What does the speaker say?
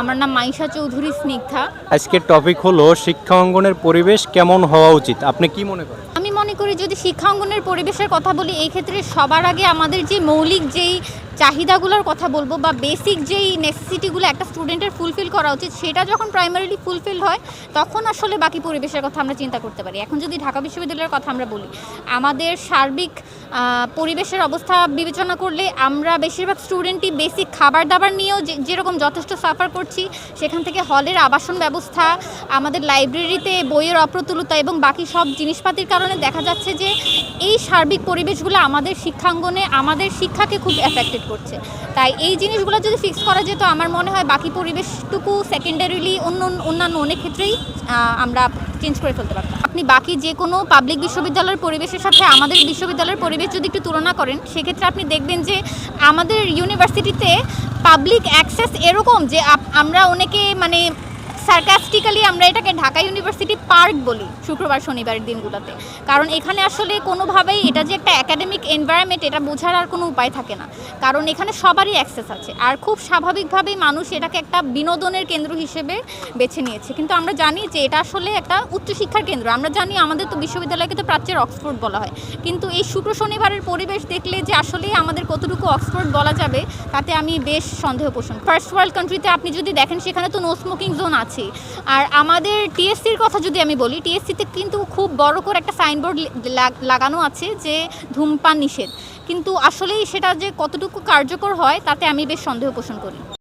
আমার নাম মাইশা চৌধুরী স্নিগ্ধা। আজকের টপিক হলো শিক্ষা অঙ্গনের পরিবেশ কেমন হওয়া উচিত? আপনি কি মনে করেন? আমি মনে করি যদি শিক্ষা অঙ্গনের পরিবেশের কথা বলি এই ক্ষেত্রে সবার আগে আমাদের যে মৌলিক যেই চাহিদাগুলোর কথা বলব বা বেসিক যেই নেসেসিটিগুলো একটা স্টুডেন্টের ফুলফিল করা উচিত সেটা যখন প্রাইমারিলি ফুলফিল হয় তখন আসলে বাকি পরিবেশের কথা আমরা চিন্তা করতে পারি। এখন যদি ঢাকা বিশ্ববিদ্যালয়ের কথা আমরা বলি আমাদের সার্বিক পরিবেশের অবস্থা বিবেচনা করলে আমরা বেশিরভাগ স্টুডেন্টই বেসিক খাবার দাবার নিয়েও যে- যেরকম যথেষ্ট সাফার করছি, সেখান থেকে হলের আবাসন ব্যবস্থা, আমাদের লাইব্রেরিতে বইয়ের অপ্রতুলতা এবং বাকি সব জিনিসপাতির কারণে দেখা যাচ্ছে যে এই সার্বিক পরিবেশগুলো আমাদের শিক্ষাঙ্গনে, আমাদের শিক্ষাকে খুব এফেক্টেড করছে। তাই এই জিনিসগুলো যদি ফিক্স করা যেত, আমার মনে হয় বাকি পরিবেশটুকু সেকেন্ডারিলি অন্য অন্যান্য অনেক ক্ষেত্রেই আমরা চেঞ্জ করে ফেলতে পারতাম। আপনি বাকি যে কোনো পাবলিক বিশ্ববিদ্যালয়ের পরিবেশের সাথে আমাদের বিশ্ববিদ্যালয়ের পরিবেশ যদি একটু তুলনা করেন, সেক্ষেত্রে আপনি দেখবেন যে আমাদের ইউনিভার্সিটিতে পাবলিক অ্যাক্সেস এরকম যে আমরা অনেকে মানে সার্কাস্টিক্যালি আমরা এটাকে ঢাকা ইউনিভার্সিটি পার্ক বলি শুক্রবার শনিবারের দিনগুলোতে। কারণ এখানে আসলে কোনোভাবেই এটা যে একটা একাডেমিক এনভায়রনমেন্ট এটা বোঝার আর কোনো উপায় থাকে না। কারণ এখানে সবারই অ্যাক্সেস আছে। আর খুব স্বাভাবিকভাবেই মানুষ এটাকে একটা বিনোদনের কেন্দ্র হিসেবে বেছে নিয়েছে। কিন্তু আমরা জানি যে এটা আসলে একটা উচ্চশিক্ষার কেন্দ্র। আমরা জানি আমাদের তো বিশ্ববিদ্যালয়কে তো প্রাচ্যের অক্সফোর্ড বলা হয়। কিন্তু এই শুক্র শনিবারের পরিবেশ দেখলে যে আসলেই আমাদের কতটুকু অক্সফোর্ড বলা যাবে, তাতে আমি বেশ সন্দেহ পোষণ ফার্স্ট ওয়ার্ল্ড কান্ট্রিতে আপনি যদি দেখেন, সেখানে তো নো স্মোকিং জোন আছে। আর আমাদের টিএসসির কথা যদি আমি বলি টিএসসিতে কিন্তু খুব বড় করে একটা সাইনবোর্ড লাগানো আছে যে ধূমপান নিষেধ। কিন্তু আসলেই সেটা যে কতটুকু কার্যকর হয়, তাতে আমি বেশ সন্দেহ পোষণ করি।